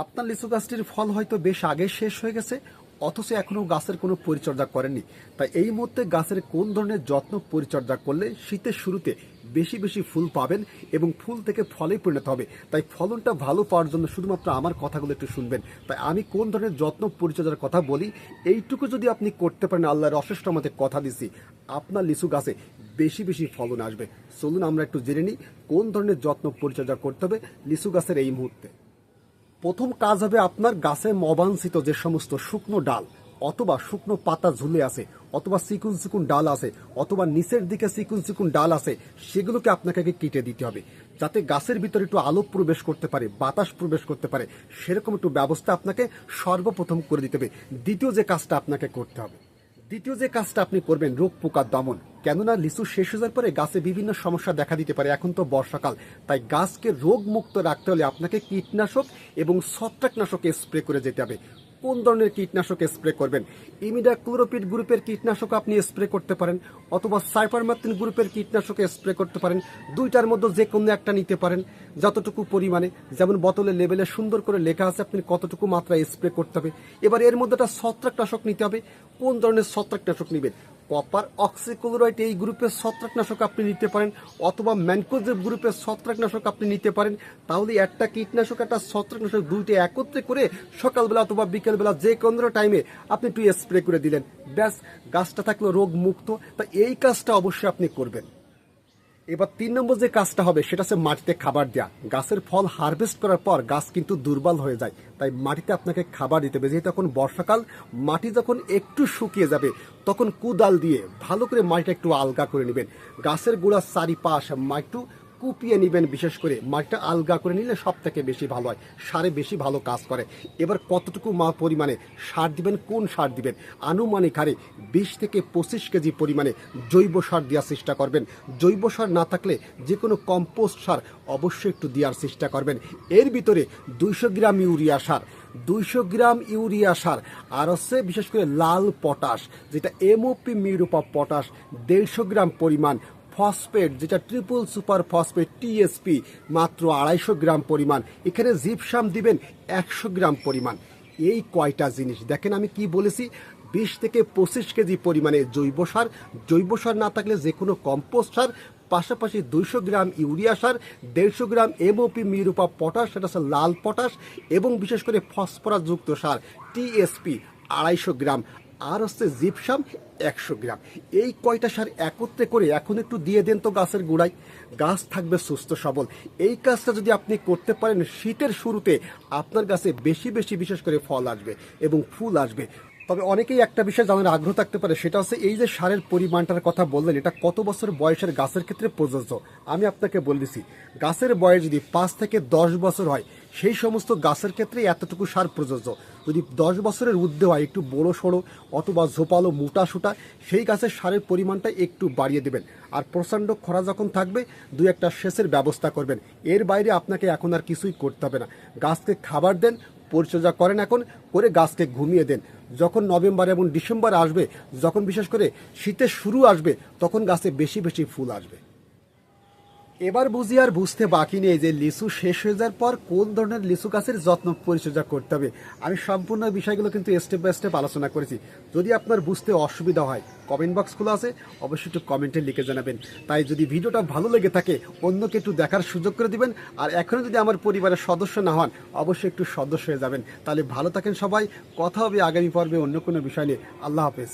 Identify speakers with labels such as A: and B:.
A: আপনার লিচু গাছটির ফল হয়তো বেশ আগে শেষ হয়ে গেছে, অথচ এখনও গাছের কোনো পরিচর্যা করেননি। তাই এই মুহূর্তে গাছের কোন ধরনের যত্ন পরিচর্যা করলে শীতের শুরুতে বেশি বেশি ফুল পাবেন এবং ফুল থেকে ফলে পরিণত হবে? তাই ফলনটা ভালো পাওয়ার জন্য শুধুমাত্র আমার কথাগুলো একটু শুনবেন। তাই আমি কোন ধরনের যত্ন পরিচর্যার কথা বলি, এইটুকু যদি আপনি করতে পারেন, আল্লাহর অশেষ্ট আমাদের কথা দিছি আপনার লিচু গাছে বেশি বেশি ফলন আসবে। চলুন আমরা একটু জেনে নিই কোন ধরনের যত্ন পরিচর্যা করতে হবে লিচু গাছের এই মুহূর্তে। প্রথম কাজ হবে আপনার গাছে মবাঞ্ছিত যে সমস্ত শুকনো ডাল, অথবা শুকনো পাতা ঝুলে আছে, অথবা চিকুন চিকুন ডাল আছে, অথবা নিচের দিকে চিকুন চিকুন ডাল আছে, সেগুলোকে আপনাকে আগে কেটে দিতে হবে। যাতে গাছের ভিতরে একটু আলো প্রবেশ করতে পারে, বাতাস প্রবেশ করতে পারে, সেরকম একটু ব্যবস্থা আপনাকে সর্বপ্রথম করে দিতে হবে। দ্বিতীয় যে কাজটা আপনাকে করতে হবে দ্বিতীয় যে কাজটা আপনি করবেন, রোগ পোকার দমন। কেননা লিচু শেষ হয়ে যাওয়ার পরে গাছে বিভিন্ন সমস্যা দেখা দিতে পারে। এখন তো বর্ষাকাল। তাই গাছকে রোগ মুক্ত রাখতে হলে আপনাকে কীটনাশক এবং ছত্রাকনাশক স্প্রে করে যেতে হবে। কোন ধরনের কীটনাশক স্প্রে করবেন? ইমিডা ক্লোরোপিড গ্রুপের কীটনাশক আপনি স্প্রে করতে পারেন, অথবা সাইপারমাত্রিন গ্রুপের কীটনাশক স্প্রে করতে পারেন। দুইটার মধ্যে যে কোনো একটা নিতে পারেন। যতটুকু পরিমাণে, যেমন বোতলের লেভেলে সুন্দর করে লেখা আছে, আপনি কতটুকু মাত্রায় স্প্রে করতে হবে। এবার এর মধ্যে একটা ছত্রাকনাশক নিতে হবে। কোন ধরনের ছত্রাকনাশক নেবেন? কপার অক্সিক্লোরাইড এই গ্রুপের ছত্রাকনাশক আপনি নিতে পারেন, অথবা ম্যানকোজেব গ্রুপের ছত্রাকনাশক আপনি নিতে পারেন। তাহলে একটা কীটনাশক, একটা ছত্রাকনাশক দুইটা একত্রে করে সকালবেলা অথবা বিকেলবেলা যে কোনো টাইমে আপনি একটু স্প্রে করে দিলেন। ব্যাস, গাছটা থাকল রোগ মুক্ত তা এই কাজটা অবশ্যই আপনি করবেন। এবার তিন নম্বর যে কাজটা হবে, সেটা হচ্ছে মাটিতে খাবার দেওয়া গাছের ফল হারভেস্ট করার পর গাছ কিন্তু দুর্বল হয়ে যায়। তাই মাটিতে আপনাকে খাবার দিতে হবে। যেহেতু এখন বর্ষাকাল, মাটি যখন একটু শুকিয়ে যাবে, তখন কুদাল দিয়ে ভালো করে মাটিটা একটু আলগা করে নেবেন। গাছের গোড়ার চারিপাশ, মাটি কুপিয়ে নেবেন, বিশেষ করে মাটিটা আলগা করে নিলে সব থেকে বেশি ভালো হয়, সারে বেশি ভালো কাজ করে। এবার কতটুকু মা পরিমাণে সার দিবেন, কোন সার দিবেন? আনুমানিক হারে বিশ থেকে পঁচিশ কেজি পরিমাণে জৈব সার দেওয়ার চেষ্টা করবেন। জৈব সার না থাকলে যে কোনো কম্পোস্ট সার অবশ্যই একটু দেওয়ার চেষ্টা করবেন। এর ভিতরে দুইশো গ্রাম ইউরিয়া সার, দুইশো গ্রাম ইউরিয়া সার, আর হচ্ছে বিশেষ করে লাল পটাশ, যেটা এমওপি মিউরোপা পটাশ, দেড়শো গ্রাম পরিমাণ ফসফেট, যেটা ট্রিপল সুপার ফসফেট টিএসপি মাত্র আড়াইশো গ্রাম পরিমাণ। এখানে জিপসাম দিবেন একশো গ্রাম পরিমাণ। এই কয়টা জিনিস? দেখেন আমি কি বলেছি, বিশ থেকে পঁচিশ কেজি পরিমাণে জৈব সার। জৈব সার না থাকলে যে কোনো কম্পোস্ট সার, পাশাপাশি দুইশো গ্রাম ইউরিয়া সার, দেড়শো গ্রাম এমওপি মিরুপা পটাশ সেটা হচ্ছে লাল পটাশ এবং বিশেষ করে ফসফরাসযুক্ত সার টিএসপি আড়াইশো গ্রাম। আর হচ্ছে জিপসাম একশো গ্রাম। এই কয়টা সার একত্রে করে এখন একটু দিয়ে দেন তো গাছের গোড়ায়। গাছ থাকবে সুস্থ সবল। এই কাজটা যদি আপনি করতে পারেন, শীতের শুরুতে আপনার গাছে বেশি বেশি বিশেষ করে ফল আসবে এবং ফুল আসবে। তবে অনেকেই একটা বিষয় জানার আগ্রহ থাকতে পারে, সেটা হচ্ছে এই যে সারের পরিমাণটার কথা বললেন, এটা কত বছর বয়সের গাছের ক্ষেত্রে প্রযোজ্য? আমি আপনাকে বলে দিছি, গাছের বয়স যদি পাঁচ থেকে দশ বছর হয়, সেই সমস্ত গাছের ক্ষেত্রে এতটুকু সার প্রযোজ্য। যদি দশ বছরের ঊর্ধ্বে হয়, একটু বড়ো সড়ো অথবা ঝোপালো মোটা সোটা সেই গাছের সারের পরিমাণটা একটু বাড়িয়ে দেবেন। আর প্রচণ্ড খরা যখন থাকবে, দুই একটা সেচের ব্যবস্থা করবেন। এর বাইরে আপনাকে এখন আর কিছুই করতে হবে না। গাছকে খাবার দেন পরিচর্যা করেন এখন, করে গাছকে ঘুমিয়ে দেন। যখন নভেম্বর এবং ডিসেম্বর আসবে, যখন বিশেষ করে শীতের শুরু আসবে, তখন গাছে বেশি বেশি ফুল আসবে। এবার বুঝি আর বুঝতে বাকি নেই যে লিচু শেষ হয়ে যাওয়ার পর কোন ধরনের লিচু গাছের যত্ন পরিচর্যা করতে হবে। আমি সম্পূর্ণ বিষয়গুলো কিন্তু স্টেপ বাই স্টেপ আলোচনা করেছি। যদি আপনার বুঝতে অসুবিধা হয় কমেন্ট বক্স খোলা আছে, অবশ্যই একটু কমেন্টে লিখে জানাবেন। তাই যদি ভিডিওটা ভালো লেগে থাকে, অন্যকে একটু দেখার সুযোগ করে দিবেন। আর এখনও যদি আমার পরিবারের সদস্য না হন, অবশ্যই একটু সদস্য হয়ে যাবেন। তাহলে ভালো থাকেন সবাই। কথা হবে আগামী পর্বে অন্য কোনো বিষয় নিয়ে। আল্লাহ হাফেজ।